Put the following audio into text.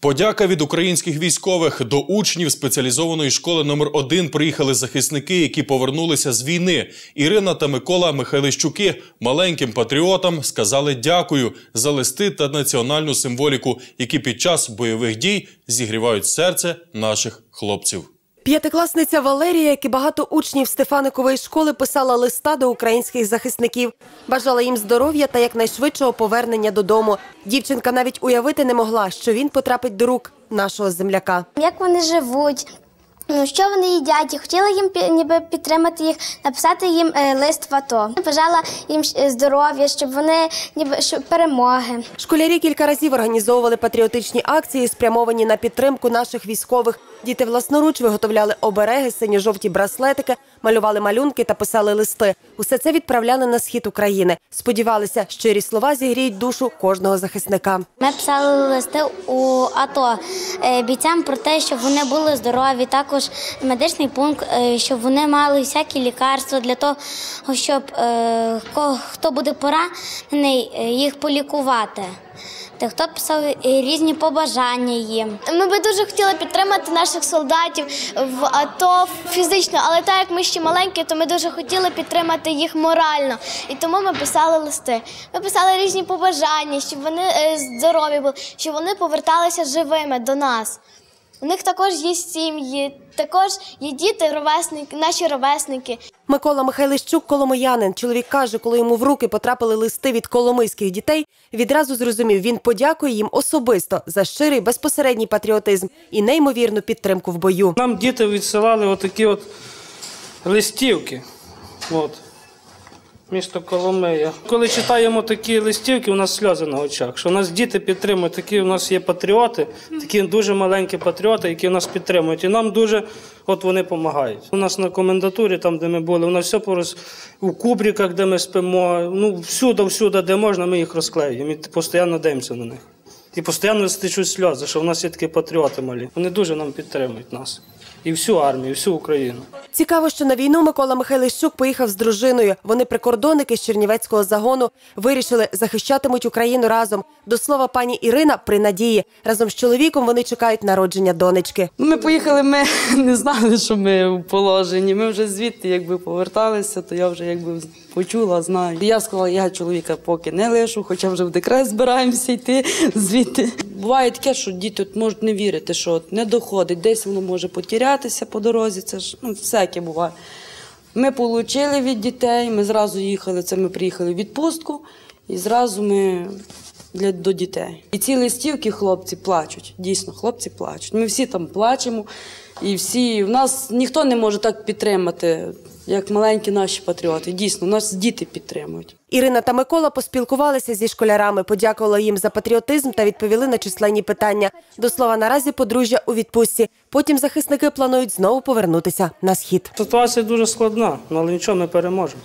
Подяка від українських військових до учнів спеціалізованої школи номер 1 приїхали захисники, які повернулися з війни. Ірина та Микола Михайлищуки маленьким патріотам сказали дякую за листи та національну символіку, які під час бойових дій зігрівають серце наших хлопців. П'ятикласниця Валерія, як і багато учнів Стефаникової школи, писала листа до українських захисників. Бажала їм здоров'я та якнайшвидшого повернення додому. Дівчинка навіть уявити не могла, що він потрапить до рук нашого земляка. як вони живуть. Ну, що вони їдять, і хотіла їм ніби підтримати їх, написати їм е, лист в АТО. Бажала їм здоров'я, щоб вони ніби щоб перемоги. Школярі кілька разів організовували патріотичні акції, спрямовані на підтримку наших військових. Діти власноруч виготовляли обереги, синьо-жовті браслетики, малювали малюнки та писали листи. Усе це відправляли на схід України. Сподівалися, щирі слова зігріють душу кожного захисника. Ми писали листи у АТО е, бійцям про те, щоб вони були здорові, також медичний пункт, е, щоб вони мали всякі лікарства для того, щоб е, хто буде поранений, е, їх полікувати. Та хто писав різні побажання їм. Ми би дуже хотіли підтримати наших солдатів в АТО фізично, але так як ми ще маленькі, то ми дуже хотіли підтримати їх морально. І тому ми писали листи. Ми писали різні побажання, щоб вони здорові були, щоб вони поверталися живими до нас. У них також є сім'ї, також є діти, ровесники, наші ровесники. Микола Михайлищук – коломиянин. Чоловік каже, коли йому в руки потрапили листи від коломийських дітей, відразу зрозумів, він подякує їм особисто за щирий безпосередній патріотизм і неймовірну підтримку в бою. Нам діти відсилали отакі от листівки. От. Місто Коломия. Коли читаємо такі листівки, у нас сльози на очах. Що у нас діти підтримують, такі у нас є патріоти, такі дуже маленькі патріоти, які нас підтримують. І нам дуже от вони допомагають. У нас на комендатурі, там, де ми були, у нас все пораз у кубриках, де ми спимо. Ну, всюди, всюди, де можна, ми їх розклеюємо. І постійно дивимося на них. І постійно стичуть сльози, що в нас є такі патріоти малі. Вони дуже нам підтримують нас. І всю армію, і всю Україну. Цікаво, що на війну Микола Михайлищук поїхав з дружиною. Вони прикордонники з Чернівецького загону вирішили захищатимуть Україну разом. До слова, пані Ірина при надії. Разом з чоловіком вони чекають народження донечки. Ну, Ми поїхали, ми не знали, що ми в положенні. Ми вже звідти якби поверталися, то я вже якби почула, знаю. Я сказала, я чоловіка поки не лишу, хоча вже в декрет збираємося йти звідти. Буває таке, що діти от можуть не вірити, що от не доходить, десь воно може потірятися по дорозі. Це ж ну, всяке буває. Ми отримали від дітей, ми зразу їхали, це ми приїхали в відпустку, і зразу ми для, до дітей. І ці листівки хлопці плачуть. Дійсно, хлопці плачуть. Ми всі там плачемо, і всі, в нас ніхто не може так підтримати, як маленькі наші патріоти. Дійсно, нас діти підтримують. Ірина та Микола поспілкувалися зі школярами, подякували їм за патріотизм та відповіли на численні питання. До слова, наразі подружжя у відпустці. Потім захисники планують знову повернутися на схід. Ситуація дуже складна, але нічого ми переможемо.